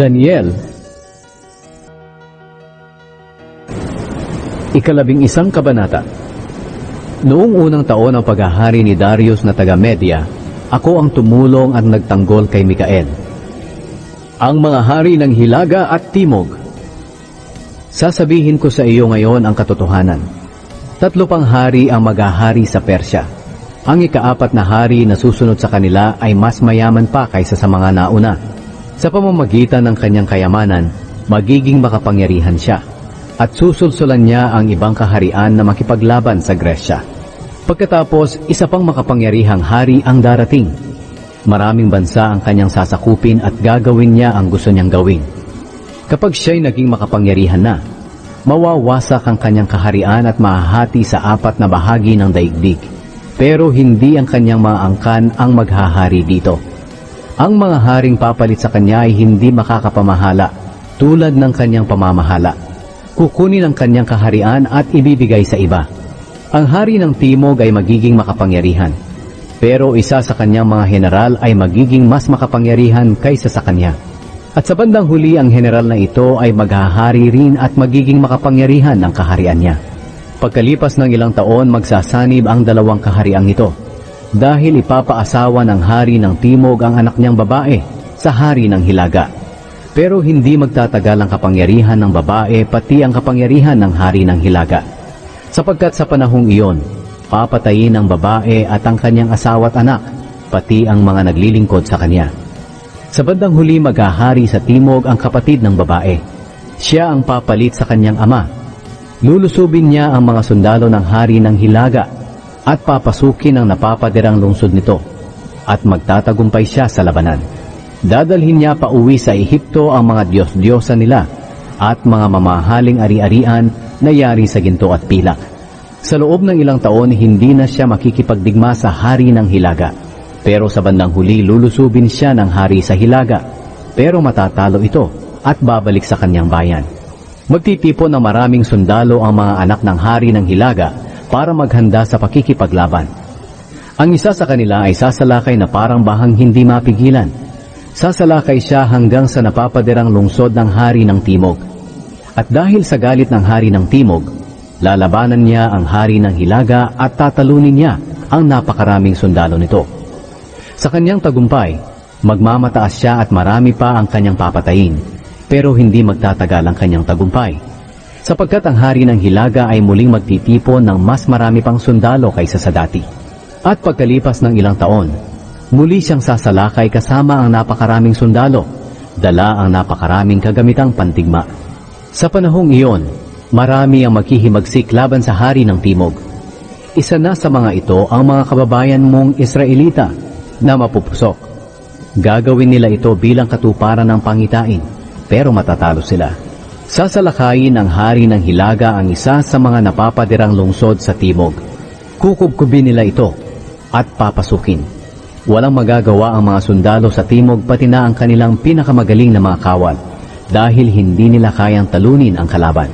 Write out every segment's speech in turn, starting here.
Daniel Ikalabing isang kabanata Noong unang taon ng paghahari ni Darius na taga-Media, ako ang tumulong at nagtanggol kay Mikael. Ang mga hari ng Hilaga at Timog. Sasabihin ko sa iyo ngayon ang katotohanan. Tatlo pang hari ang maghahari sa Persya. Ang ikaapat na hari na susunod sa kanila ay mas mayaman pa kaysa sa mga nauna. Sa pamamagitan ng kanyang kayamanan, magiging makapangyarihan siya at susulsulan niya ang ibang kaharian na makipaglaban sa Gresya. Pagkatapos, isa pang makapangyarihang hari ang darating. Maraming bansa ang kanyang sasakupin at gagawin niya ang gusto niyang gawin. Kapag siya'y naging makapangyarihan na, mawawasak ang kanyang kaharian at mahahati sa apat na bahagi ng daigdig. Pero hindi ang kanyang mga angkan ang maghahari dito. Ang mga haring papalit sa kanya ay hindi makakapamahala tulad ng kanyang pamamahala. Kukunin ang kanyang kaharian at ibibigay sa iba. Ang hari ng Timog ay magiging makapangyarihan. Pero isa sa kanyang mga general ay magiging mas makapangyarihan kaysa sa kanya. At sa bandang huli ang general na ito ay maghahari rin at magiging makapangyarihan ng kaharian niya. Pagkalipas ng ilang taon magsasanib ang dalawang kahariang ito dahil ipapaasawa ng hari ng Timog ang anak niyang babae sa hari ng Hilaga. Pero hindi magtatagal ang kapangyarihan ng babae pati ang kapangyarihan ng hari ng Hilaga. Sapagkat sa panahong iyon, papatayin ang babae at ang kanyang asawa at anak, pati ang mga naglilingkod sa kanya. Sa bandang huli maghahari sa timog ang kapatid ng babae. Siya ang papalit sa kanyang ama. Lulusubin niya ang mga sundalo ng hari ng Hilaga at papasukin ang napapadirang lungsod nito at magtatagumpay siya sa labanan. Dadalhin niya pa uwi sa Ehipto ang mga Diyos-Diyosa nila at mga mamahaling ari-arian na yari sa ginto at pilak. Sa loob ng ilang taon, hindi na siya makikipagdigma sa hari ng Hilaga. Pero sa bandang huli, lulusubin siya ng hari sa Hilaga. Pero matatalo ito at babalik sa kanyang bayan. Magtitipon ng maraming sundalo ang mga anak ng hari ng Hilaga para maghanda sa pakikipaglaban. Ang isa sa kanila ay sasalakay na parang bahang hindi mapigilan. Sasalakay siya hanggang sa napapadirang lungsod ng hari ng Timog. At dahil sa galit ng hari ng Timog, lalabanan niya ang hari ng Hilaga at tatalunin niya ang napakaraming sundalo nito. Sa kanyang tagumpay, magmamataas siya at marami pa ang kanyang papatayin, pero hindi magtatagal ang kanyang tagumpay. Sapagkat ang hari ng Hilaga ay muling magtitipon ng mas marami pang sundalo kaysa sa dati. At pagkalipas ng ilang taon, muli siyang sasalakay kasama ang napakaraming sundalo, dala ang napakaraming kagamitang pantigma. Sa panahong iyon, marami ang maghihimagsik laban sa hari ng Timog. Isa na sa mga ito ang mga kababayan mong Israelita na mapupusok. Gagawin nila ito bilang katuparan ng pangitain, pero matatalo sila. Sasalakayin ng hari ng Hilaga ang isa sa mga napapadirang lungsod sa Timog. Kukubkubin nila ito at papasukin. Walang magagawa ang mga sundalo sa Timog pati na ang kanilang pinakamagaling na mga kawal dahil hindi nila kayang talunin ang kalaban.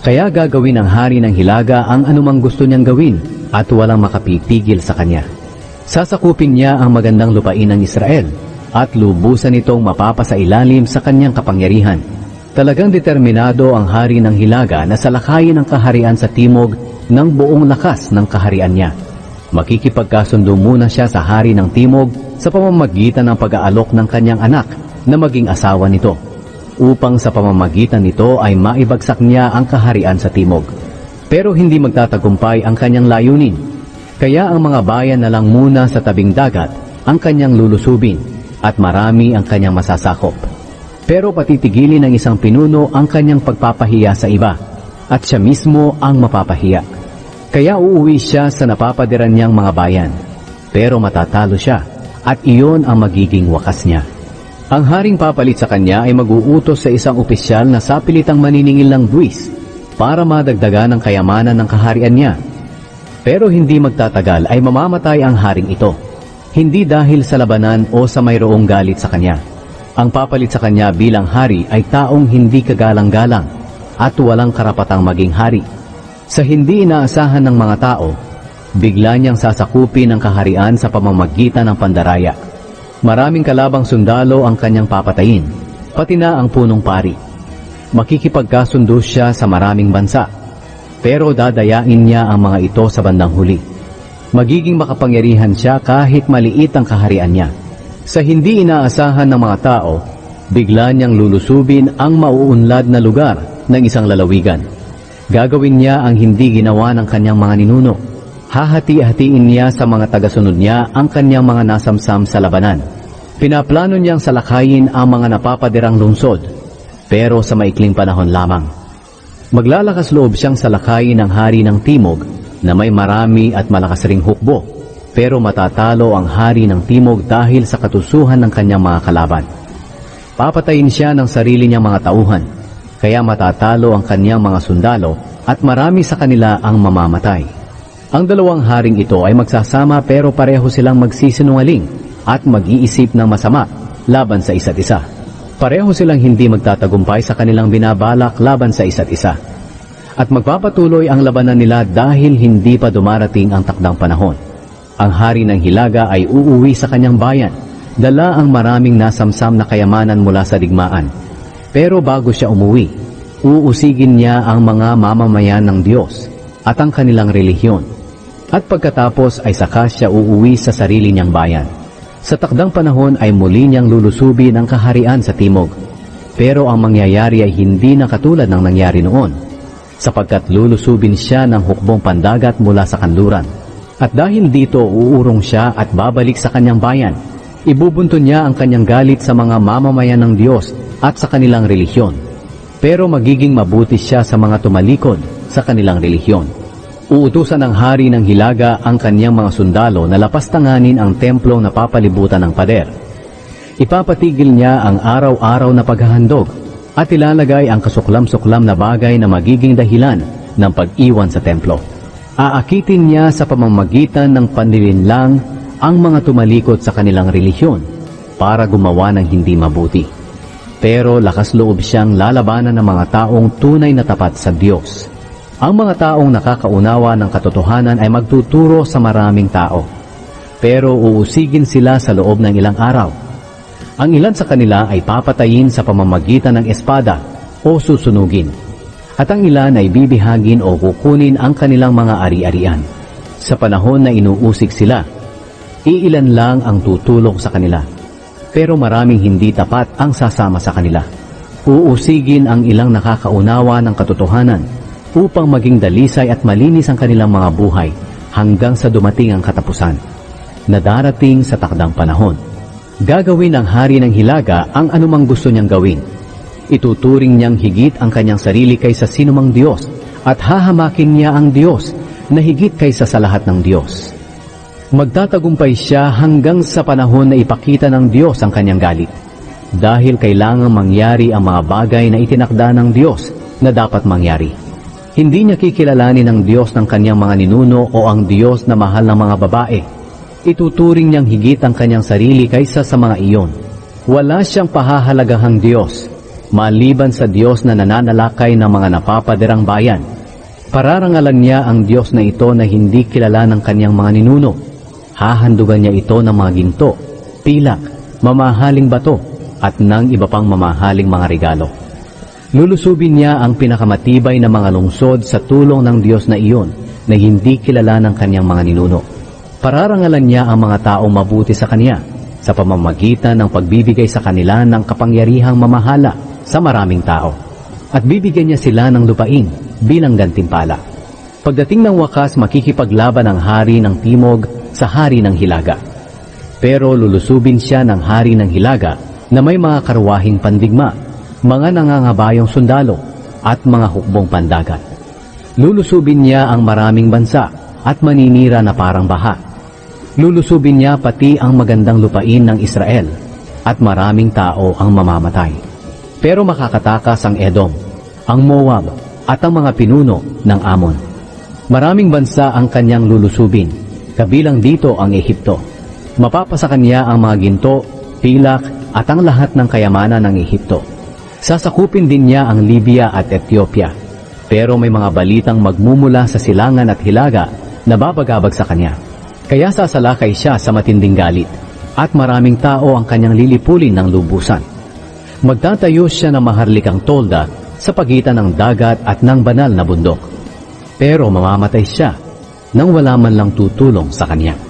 Kaya gagawin ng hari ng Hilaga ang anumang gusto niyang gawin at walang makapipigil sa kanya. Sasakupin niya ang magandang lupain ng Israel at lubusan itong mapapasailalim sa kanyang kapangyarihan. Talagang determinado ang hari ng Hilaga na salakayin ang kaharian sa timog ng buong lakas ng kaharian niya. Makikipagkasundo muna siya sa hari ng timog sa pamamagitan ng pag-aalok ng kanyang anak na maging asawa nito upang sa pamamagitan nito ay maibagsak niya ang kaharian sa timog. Pero hindi magtatagumpay ang kanyang layunin. Kaya ang mga bayan na lang muna sa tabing dagat ang kanyang lulusubin at marami ang kanyang masasakop. Pero patitigilin ng isang pinuno ang kanyang pagpapahiya sa iba at siya mismo ang mapapahiya. Kaya uuwi siya sa napapadiran niyang mga bayan. Pero matatalo siya at iyon ang magiging wakas niya. Ang haring papalit sa kanya ay mag-uutos sa isang opisyal na sapilitang maniningil ng buwis para madagdagan ang kayamanan ng kaharian niya. Pero hindi magtatagal ay mamamatay ang haring ito. Hindi dahil sa labanan o sa mayroong galit sa kanya. Ang papalit sa kanya bilang hari ay taong hindi kagalang-galang at walang karapatang maging hari. Sa hindi inaasahan ng mga tao, bigla niyang sasakupin ang kaharian sa pamamagitan ng pandaraya. Maraming kalabang sundalo ang kanyang papatayin pati na ang punong pari. Makikipagkasundo siya sa maraming bansa, pero dadayain niya ang mga ito sa bandang huli. Magiging makapangyarihan siya kahit maliit ang kaharian niya. Sa hindi inaasahan ng mga tao, bigla niyang lulusubin ang mauunlad na lugar ng isang lalawigan. Gagawin niya ang hindi ginawa ng kanyang mga ninuno. Hahati-hatiin niya sa mga tagasunod niya ang kanyang mga nasamsam sa labanan. Pinaplano niyang salakayin ang mga napapadirang lungsod, pero sa maikling panahon lamang. Maglalakas loob siyang salakayin ng hari ng timog na may marami at malakas ring hukbo, pero matatalo ang hari ng timog dahil sa katusuhan ng kanyang mga kalaban. Papatayin siya ng sarili niyang mga tauhan, kaya matatalo ang kanyang mga sundalo at marami sa kanila ang mamamatay. Ang dalawang haring ito ay magsasama pero pareho silang magsisinungaling at mag-iisip ng masama laban sa isa't isa. Pareho silang hindi magtatagumpay sa kanilang binabalak laban sa isa't isa. At magpapatuloy ang labanan nila dahil hindi pa dumarating ang takdang panahon. Ang hari ng Hilaga ay uuwi sa kanyang bayan, dala ang maraming nasamsam na kayamanan mula sa digmaan. Pero bago siya umuwi, uusigin niya ang mga mamamayan ng Diyos at ang kanilang relihiyon. At pagkatapos ay saka siya uuwi sa sarili niyang bayan. Sa takdang panahon ay muli niyang lulusubin ang kaharian sa timog. Pero ang mangyayari ay hindi na katulad ng nangyari noon, sapagkat lulusubin siya ng hukbong pandagat mula sa kanluran. At dahil dito uurong siya at babalik sa kanyang bayan, ibubunto niya ang kanyang galit sa mga mamamayan ng Diyos at sa kanilang relihiyon. Pero magiging mabuti siya sa mga tumalikod sa kanilang relihiyon. Uutusan ng hari ng Hilaga ang kanyang mga sundalo na lapastanganin ang templong napapalibutan ng pader. Ipapatigil niya ang araw-araw na paghahandog at ilalagay ang kasuklam-suklam na bagay na magiging dahilan ng pag-iwan sa templo. Aakitin niya sa pamamagitan ng panlilinlang ang mga tumalikod sa kanilang relihiyon para gumawa ng hindi mabuti. Pero lakas loob siyang lalabanan ng mga taong tunay na tapat sa Diyos. Ang mga taong nakakaunawa ng katotohanan ay magtuturo sa maraming tao. Pero uusigin sila sa loob ng ilang araw. Ang ilan sa kanila ay papatayin sa pamamagitan ng espada o susunugin. At ang ilan ay bibihagin o kukunin ang kanilang mga ari-arian. Sa panahon na inuusig sila, iilan lang ang tutulong sa kanila. Pero maraming hindi tapat ang sasama sa kanila. Uusigin ang ilang nakakaunawa ng katotohanan upang maging dalisay at malinis ang kanilang mga buhay hanggang sa dumating ang katapusan na darating sa takdang panahon. Gagawin ng hari ng hilaga ang anumang gusto niyang gawin. Ituturing niyang higit ang kanyang sarili kaysa sinumang Diyos at hahamakin niya ang Diyos na higit kaysa sa lahat ng Diyos. Magtatagumpay siya hanggang sa panahon na ipakita ng Diyos ang kanyang galit. Dahil kailangang mangyari ang mga bagay na itinakda ng Diyos na dapat mangyari. Hindi niya kikilalanin ng Diyos ng kanyang mga ninuno o ang Diyos na mahal ng mga babae. Ituturing niyang higit ang kanyang sarili kaysa sa mga iyon. Wala siyang pahahalagahang Diyos, maliban sa Diyos na nananalakay ng mga napapadirang bayan. Pararangalan niya ang Diyos na ito na hindi kilala ng kanyang mga ninuno. Hahandugan niya ito ng mga ginto, pilak, mamahaling bato, at ng iba pang mamahaling mga regalo. Lulusubin niya ang pinakamatibay na mga lungsod sa tulong ng Diyos na iyon na hindi kilala ng kanyang mga ninuno. Pararangalan niya ang mga taong mabuti sa kanya sa pamamagitan ng pagbibigay sa kanila ng kapangyarihang mamahala sa maraming tao. At bibigyan niya sila ng lupain bilang gantimpala. Pagdating ng wakas, makikipaglaban ang hari ng timog sa hari ng hilaga. Pero lulusubin siya ng hari ng hilaga na may mga karwahing pandigma, mga nangangabayong sundalo, at mga hukbong pandagat. Lulusubin niya ang maraming bansa at maninira na parang baha. Lulusubin niya pati ang magandang lupain ng Israel at maraming tao ang mamamatay. Pero makakatakas ang Edom, ang Moab at ang mga pinuno ng Amon. Maraming bansa ang kanyang lulusubin, kabilang dito ang Ehipto. Mapapasa kanya ang mga ginto, pilak at ang lahat ng kayamanan ng Ehipto. Sasakupin din niya ang Libya at Ethiopia. Pero may mga balitang magmumula sa silangan at hilaga na babagabag sa kanya. Kaya sasalakay siya sa matinding galit at maraming tao ang kanyang lilipulin ng lubusan. Magtatayo siya ng maharlikang tolda sa pagitan ng dagat at ng banal na bundok. Pero mamamatay siya nang wala man lang tutulong sa kanya.